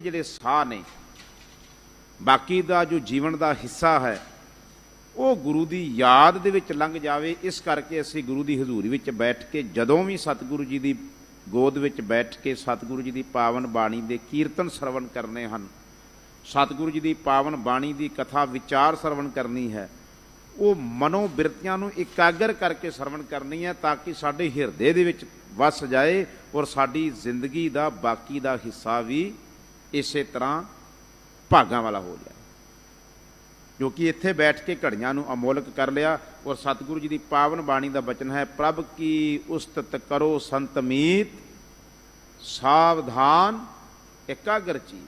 ਜਿਹੜੇ ਸਾਹ ਨੇ, ਬਾਕੀ ਦਾ ਜੋ ਜੀਵਨ ਦਾ ਹਿੱਸਾ ਹੈ, ਉਹ ਗੁਰੂ ਦੀ ਯਾਦ ਦੇ ਵਿੱਚ ਲੰਘ ਜਾਵੇ। ਇਸ ਕਰਕੇ ਅਸੀਂ ਗੁਰੂ ਦੀ ਹਜ਼ੂਰੀ ਵਿੱਚ ਬੈਠ ਕੇ ਜਦੋਂ ਵੀ ਸਤਿਗੁਰੂ ਜੀ ਦੀ ਗੋਦ ਵਿੱਚ ਬੈਠ ਕੇ ਸਤਿਗੁਰੂ ਜੀ ਦੀ ਪਾਵਨ ਬਾਣੀ ਦੇ ਕੀਰਤਨ ਸਰਵਣ ਕਰਨੇ ਹਨ, ਸਤਿਗੁਰੂ ਜੀ ਦੀ ਪਾਵਨ ਬਾਣੀ ਦੀ ਕਥਾ ਵਿਚਾਰ ਸਰਵਣ ਕਰਨੀ ਹੈ, ਉਹ ਮਨੋ ਬਿਰਤੀਆਂ ਨੂੰ ਇਕਾਗਰ ਕਰਕੇ ਸਰਵਣ ਕਰਨੀ ਹੈ ਤਾਂ ਕਿ ਸਾਡੇ ਹਿਰਦੇ ਦੇ ਵਿੱਚ ਵਸ ਜਾਏ ਔਰ ਸਾਡੀ ਜ਼ਿੰਦਗੀ ਦਾ ਬਾਕੀ ਦਾ ਹਿੱਸਾ ਵੀ ਇਸੇ ਤਰ੍ਹਾਂ ਭਾਗਾਂ ਵਾਲਾ ਹੋ ਜਾਏ ਕਿਉਂਕਿ ਇੱਥੇ ਬੈਠ ਕੇ ਘੜੀਆਂ ਨੂੰ ਅਮੋਲਕ ਕਰ ਲਿਆ, ਔਰ ਸਤਿਗੁਰੂ ਜੀ ਦੀ ਪਾਵਨ ਬਾਣੀ ਦਾ ਬਚਨ ਹੈ, ਪ੍ਰਭ ਕੀ ਉਸਤਤ ਕਰੋ ਸੰਤ ਮੀਤ, ਸਾਵਧਾਨ, ਇਕਾਗਰ ਚੀ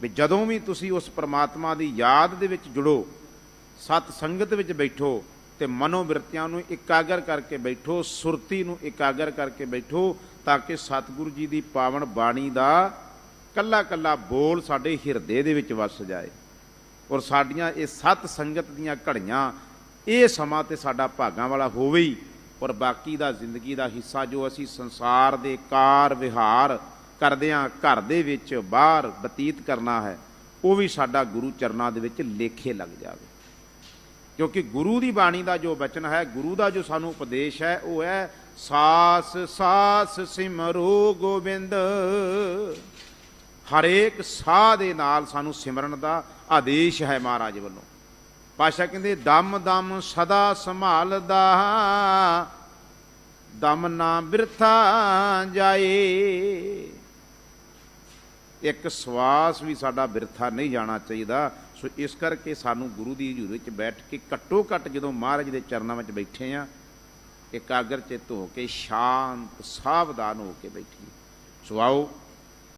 ਵੀ ਜਦੋਂ ਵੀ ਤੁਸੀਂ ਉਸ ਪ੍ਰਮਾਤਮਾ ਦੀ ਯਾਦ ਦੇ ਵਿੱਚ ਜੁੜੋ, ਸਤ ਸੰਗਤ ਵਿੱਚ ਬੈਠੋ ਤੇ ਮਨੋਵਿਰਤੀਆਂ ਨੂੰ ਇਕਾਗਰ ਕਰਕੇ ਬੈਠੋ, ਸੁਰਤੀ ਨੂੰ ਇਕਾਗਰ ਕਰਕੇ ਬੈਠੋ, ਤਾਂ ਕਿ ਸਤਿਗੁਰੂ ਜੀ ਦੀ ਪਾਵਨ ਬਾਣੀ ਦਾ ਕੱਲਾ ਕੱਲਾ ਬੋਲ ਸਾਡੇ ਹਿਰਦੇ ਦੇ ਵਿੱਚ ਵਸ ਜਾਏ ਔਰ ਸਾਡੀਆਂ ਇਹ ਸਤ ਸੰਗਤ ਦੀਆਂ ਘੜੀਆਂ ਇਹ ਸਮਾਂ ਤੇ ਸਾਡਾ ਭਾਗਾਂ ਵਾਲਾ ਹੋਵੇ ਹੀ ਔਰ ਬਾਕੀ ਦਾ ਜ਼ਿੰਦਗੀ ਦਾ ਹਿੱਸਾ ਜੋ ਅਸੀਂ ਸੰਸਾਰ ਦੇ ਕਾਰ ਵਿਹਾਰ ਕਰਦਿਆਂ ਘਰ ਦੇ ਵਿੱਚ ਬਾਹਰ ਬਤੀਤ ਕਰਨਾ ਹੈ, ਉਹ ਵੀ ਸਾਡਾ ਗੁਰੂ ਚਰਨਾਂ ਦੇ ਵਿੱਚ ਲੇਖੇ ਲੱਗ ਜਾਵੇ। ਕਿਉਂਕਿ ਗੁਰੂ ਦੀ ਬਾਣੀ ਦਾ ਜੋ ਬਚਨ ਹੈ, ਗੁਰੂ ਦਾ ਜੋ ਸਾਨੂੰ ਉਪਦੇਸ਼ ਹੈ, ਉਹ ਹੈ ਸਾਸ ਸਾਸ ਸਿਮਰੋ ਗੋਬਿੰਦ। ਹਰੇਕ ਸਾਹ ਦੇ ਨਾਲ ਸਾਨੂੰ ਸਿਮਰਨ ਦਾ ਆਦੇਸ਼ ਹੈ ਮਹਾਰਾਜ ਵੱਲੋਂ। ਪਾਸ਼ਾ ਕਹਿੰਦੇ, ਦਮ ਦਮ ਸਦਾ ਸੰਭਾਲਦਾ, ਦਮ ਨਾ ਬਿਰਥਾ ਜਾਏ। ਇੱਕ ਸਵਾਸ ਵੀ ਸਾਡਾ ਬਿਰਥਾ ਨਹੀਂ ਜਾਣਾ ਚਾਹੀਦਾ। ਸੋ ਇਸ ਕਰਕੇ ਸਾਨੂੰ ਗੁਰੂ ਦੀ ਹਜ਼ੂਰ ਵਿੱਚ ਬੈਠ ਕੇ ਘੱਟੋ ਘੱਟ ਜਦੋਂ ਮਹਾਰਾਜ ਦੇ ਚਰਨਾਂ ਵਿੱਚ ਬੈਠੇ ਆ, ਇਕਾਗਰ ਚਿੱਤ ਹੋ ਕੇ ਸ਼ਾਂਤ, ਸਾਵਧਾਨ ਹੋ ਕੇ ਬੈਠੀਏ। ਸੋ ਆਓ